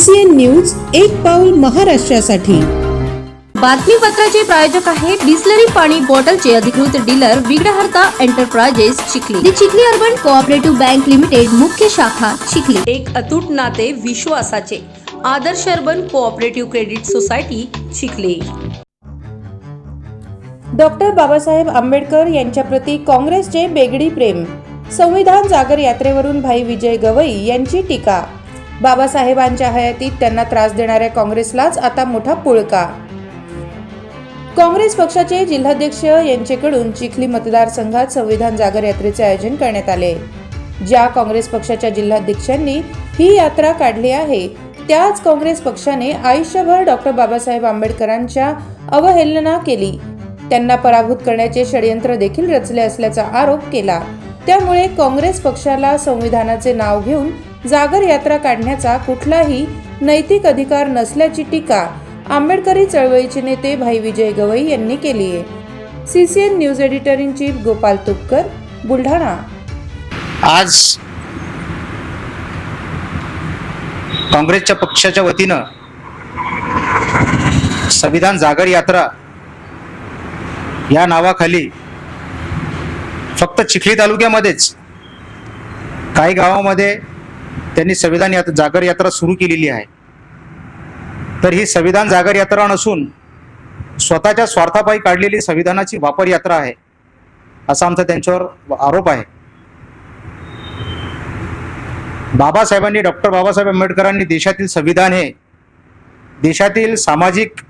CCN news एक पाऊल महाराष्ट्रासाठी. बातमीपत्राचे प्रायोजक आहे बिस्लरी पाणी बॉटलचे अधिकृत dealer Vighnaharta enterprises Chikhli. The Chikhli urban cooperative bank limited मुख्य शाखा चिखली. एक अतूट नाते विश्वासाचे. Adarsh urban cooperative credit society Chikhli. Doctor Babasaheb Ambedkar यांच्याप्रती काँग्रेसचे बेगडी प्रेम. संविधान जागर यात्रेवरून भाई विजय गवई यांची टीका. बाबासाहेबांच्या हयातीत त्यांना त्रास देणाऱ्या काँग्रेसलाच आता मोठा पुळका. काँग्रेस पक्षाचे जिल्हाध्यक्ष यांच्याकडून चिखली मतदारसंघात संविधान जागर यात्रेचे आयोजन करण्यात आले. ज्या काँग्रेस पक्षाच्या जिल्हाध्यक्षांनी ही यात्रा काढली आहे त्याच काँग्रेस पक्षाने आयुष्यभर डॉक्टर बाबासाहेब आंबेडकरांच्या अवहेलना केली. त्यांना पराभूत करण्याचे षडयंत्र देखील रचले असल्याचा आरोप केला. त्यामुळे काँग्रेस पक्षाला संविधानाचे नाव घेऊन जागर यात्रा काढण्याचा कुठलाही नैतिक अधिकार नसल्याची टीका आंबेडकरी चळवळीचे नेते भाई विजय गवई यांनी केली आहे. CCN news editor in chief Gopal Tupkar Buldhana. आज काँग्रेसच्या पक्षाच्या वतीनं संविधान जागर यात्रा या नावाखाली फक्त चिखली तालुक्यामध्येच काही गावामध्ये त्यांनी संविधान यात जागर यात्रा सुरू केलेली आहे. तर ही संविधान जागर यात्रा नसून स्वतःच्या स्वार्थापायी काढलेली संविधानाची वापर यात्रा आहे असा आमचा त्यांच्यावर आरोप आहे. बाबासाहेबांनी डॉक्टर बाबासाहेब आंबेडकरांनी देशातील संविधान हे देशातील सामाजिक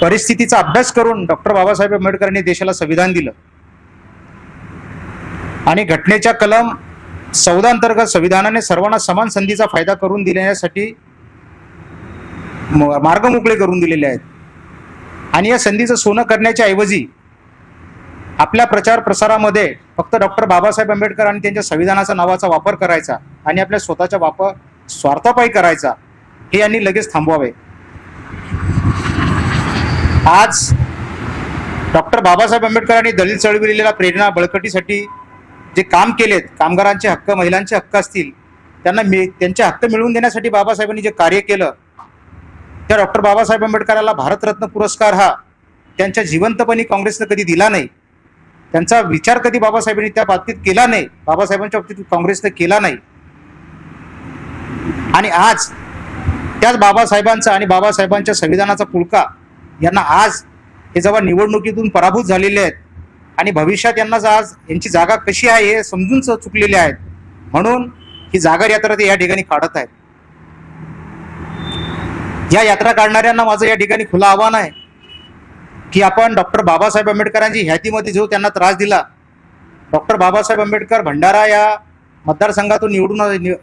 परिस्थितीचा अभ्यास करून डॉक्टर बाबासाहेब आंबेडकरांनी देशाला संविधान दिलं. आणि घटनेच्या कलम चौदा अंतर्गत संविधानाने सर्वांना समान संधीचा फायदा करून देण्यासाठी म- मार्ग मोकळे करून दिलेले आहेत. आणि या संधीचं सोनं करण्याच्या ऐवजी आपल्या प्रचार प्रसारामध्ये फक्त डॉक्टर बाबासाहेब आंबेडकर आणि त्यांच्या संविधानाचा नावाचा वापर करायचा आणि आपल्या स्वतःच्या वापर स्वार्थापायी करायचा हे यांनी लगेच थांबवावे. आज डॉक्टर बाबासाहेब आंबेडकरांनी दलित चळवळीला प्रेरणा बळकटीसाठी जे काम केलेत कामगारांचे हक्क महिलांचे हक्क असतील त्यांना मिळ त्यांचे हक्क मिळवून देण्यासाठी बाबासाहेबांनी जे कार्य केलं त्या डॉक्टर बाबासाहेब आंबेडकराला भारतरत्न पुरस्कार हा त्यांच्या जिवंतपणी काँग्रेसनं कधी दिला नाही त्यांचा विचार कधी बाबासाहेबांनी त्या बाबतीत केला नाही बाबासाहेबांच्या बाबतीत काँग्रेसने केला नाही. आणि आज त्याच बाबासाहेबांचा आणि बाबासाहेबांच्या संविधानाचा पुळका यांना आज हे जेव्हा निवडणुकीतून पराभूत झालेले आहेत आणि भविष्यात यांना आज यांची जागा कशी आहे हे समजून चुकलेले आहेत. म्हणून ही जागर यात्रा ते या ठिकाणी काढत आहेत. या यात्रा काढणाऱ्यांना माझं या ठिकाणी खुलं आव्हान आहे की आपण डॉक्टर बाबासाहेब आंबेडकरांची ह्यातीमध्ये जो त्यांना त्रास दिला डॉक्टर बाबासाहेब आंबेडकर भंडारा या मतदारसंघातून निवडून नि-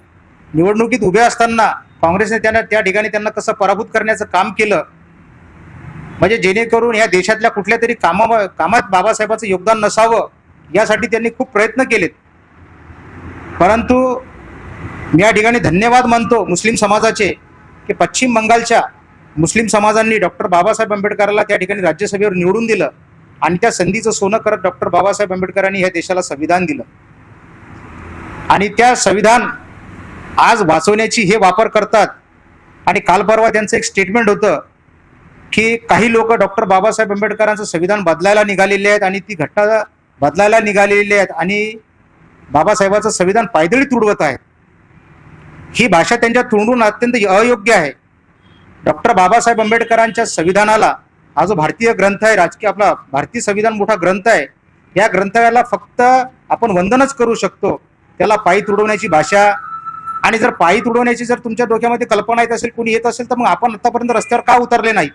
निवडणुकीत उभे असताना काँग्रेसने त्यांना त्या ठिकाणी त्यांना कसं पराभूत करण्याचं काम केलं म्हणजे जेणेकरून या देशातल्या कुठल्या तरी कामा कामात बाबासाहेबांचं योगदान नसावं यासाठी त्यांनी खूप प्रयत्न केलेत. परंतु मी या ठिकाणी धन्यवाद मानतो मुस्लिम समाजाचे की पश्चिम बंगालच्या मुस्लिम समाजांनी डॉक्टर बाबासाहेब आंबेडकरला त्या ठिकाणी राज्यसभेवर निवडून दिलं आणि त्या संधीचं सोनं करत डॉक्टर बाबासाहेब आंबेडकरांनी ह्या देशाला संविधान दिलं. आणि त्या संविधान आज वाचवण्याची हे वापर करतात. आणि काल परवा त्यांचं एक स्टेटमेंट होतं की काही लोक डॉक्टर बाबासाहेब आंबेडकरांचं संविधान बदलायला निघालेले आहेत आणि ती घटना बदलायला निघालेली आहेत आणि बाबासाहेबांचं संविधान पायदळी तुडवत आहेत. ही भाषा त्यांच्या तोंडून अत्यंत अयोग्य आहे. डॉक्टर बाबासाहेब आंबेडकरांच्या संविधानाला हा जो भारतीय ग्रंथ आहे राजकीय आपला भारतीय संविधान मोठा ग्रंथ आहे या ग्रंथाला फक्त आपण वंदनच करू शकतो. त्याला पायी तुडवण्याची भाषा आणि जर पायी तुडवण्याची जर तुमच्या डोक्यामध्ये कल्पना येत असेल कोणी येत असेल तर मग आपण आतापर्यंत रस्त्यावर का उतरले नाही?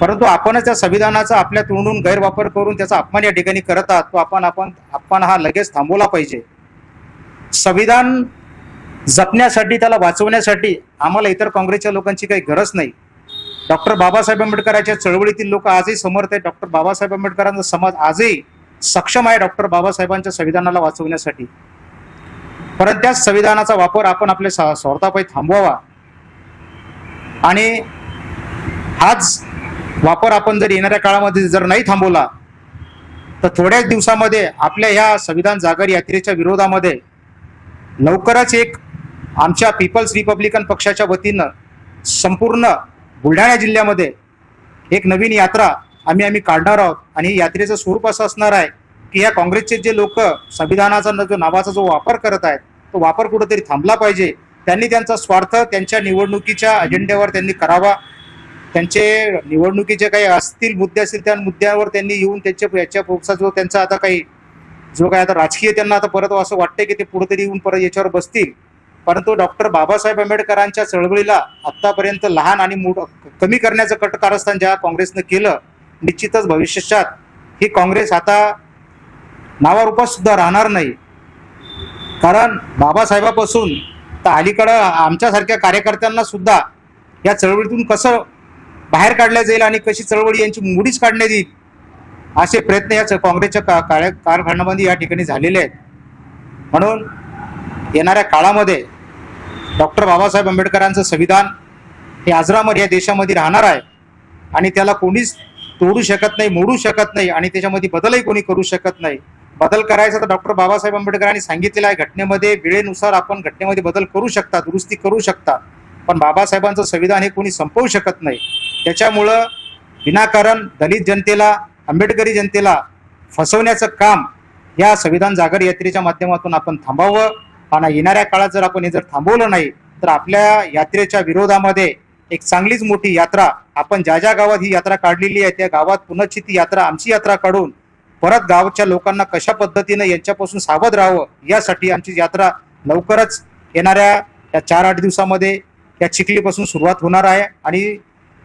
परंतु आपणच त्या संविधानाचा आपल्या तोंडून गैरवापर करून त्याचा अपमान या ठिकाणी करत आहात तो आपण आपण अपमान हा लगेच थांबवला पाहिजे. संविधान जपण्यासाठी त्याला वाचवण्यासाठी आम्हाला इतर काँग्रेसच्या लोकांची काही गरज नाही. डॉक्टर बाबासाहेब आंबेडकरांच्या चळवळीतील लोक आजही समर्थ आहेत. डॉक्टर बाबासाहेब आंबेडकरांचा समाज आजही सक्षम आहे डॉक्टर बाबासाहेबांच्या संविधानाला वाचवण्यासाठी. परत त्याच संविधानाचा वापर आपण आपल्या स्वा- स्वार्थापायी थांबवावा. आणि हाच वापर आपण जर येणाऱ्या काळामध्ये जर नाही थांबवला तर थोड्याच दिवसामध्ये आपल्या ह्या संविधान जागर यात्रेच्या विरोधामध्ये लवकरच एक आमच्या पीपल्स रिपब्लिकन पक्षाच्या वतीनं संपूर्ण बुलढाणा जिल्ह्यामध्ये एक नवीन यात्रा आम्ही आम्ही काढणार आहोत. आणि यात्रेचं स्वरूप असं असणार आहे की या काँग्रेसचे जे लोक संविधानाचा न- जो नावाचा जो वापर करत आहेत तो वापर कुठेतरी थांबला पाहिजे. त्यांनी त्यांचा स्वार्थ त्यांच्या निवडणुकीच्या अजेंड्यावर त्यांनी करावा. त्यांचे निवडणुकीचे काही असतील मुद्दे असतील त्या मुद्द्यावर त्यांनी येऊन त्यांच्या याच्या पुढचा जो त्यांचा आता काही जो काय आता राजकीय त्यांना आता परत असं वाटतंय की ते पुढेतरी येऊन परत याच्यावर बसतील. परंतु डॉक्टर बाबासाहेब आंबेडकरांच्या चळवळीला आत्तापर्यंत लहान आणि मोठ कमी करण्याचं कट कारस्थान ज्या काँग्रेसनं केलं निश्चितच भविष्यात ही काँग्रेस आता नावारूपात सुद्धा राहणार नाही. कारण बाबासाहेबापासून तर अलीकडं आमच्यासारख्या कार्यकर्त्यांना सुद्धा या चळवळीतून कसं बाहेर काढल्या जाईल आणि कशी चळवळी यांची मुडीच काढण्यात येईल असे प्रयत्न याच काँग्रेसच्या का काळ या ठिकाणी झालेले आहेत. म्हणून येणाऱ्या काळामध्ये डॉक्टर बाबासाहेब आंबेडकरांचं संविधान हे आजरामर या देशामध्ये राहणार आहे आणि त्याला कोणीच तोडू शकत नाही मोडू शकत नाही आणि त्याच्यामध्ये बदलही कोणी करू शकत नाही. बदल करायचा तर डॉक्टर बाबासाहेब आंबेडकरांनी सांगितलेलं आहे घटनेमध्ये वेळेनुसार आपण घटनेमध्ये बदल करू शकता दुरुस्ती करू शकता. पण बाबासाहेबांचं संविधान हे कोणी संपवू शकत नाही. त्याच्यामुळं विनाकारण दलित जनतेला आंबेडकरी जनतेला फसवण्याचं काम या संविधान जागर यात्रेच्या माध्यमातून आपण थांबावं. आणि येणाऱ्या काळात जर आपण हे जर थांबवलं नाही तर आपल्या यात्रेच्या विरोधामध्ये एक चांगलीच मोठी यात्रा आपण ज्या ज्या गावात ही यात्रा काढलेली आहे त्या गावात पुनश्च ती यात्रा आमची यात्रा काढून परत गावच्या लोकांना कशा पद्धतीनं यांच्यापासून सावध राहावं यासाठी आमची यात्रा लवकरच येणाऱ्या या चार आठ दिवसामध्ये या चिखलीपासून सुरुवात होणार आहे आणि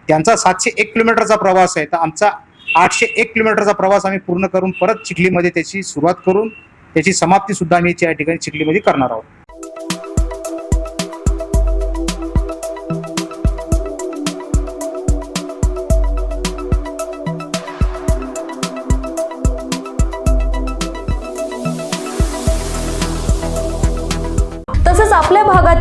त्यांचा सातशे एक किलोमीटरचा प्रवास आहे. तर आमचा आठशे एक किलोमीटरचा प्रवास आम्ही पूर्ण करून परत चिखलीमध्ये त्याची सुरुवात करून त्याची समाप्ती सुद्धा आम्ही या ठिकाणी चिखलीमध्ये करणार आहोत.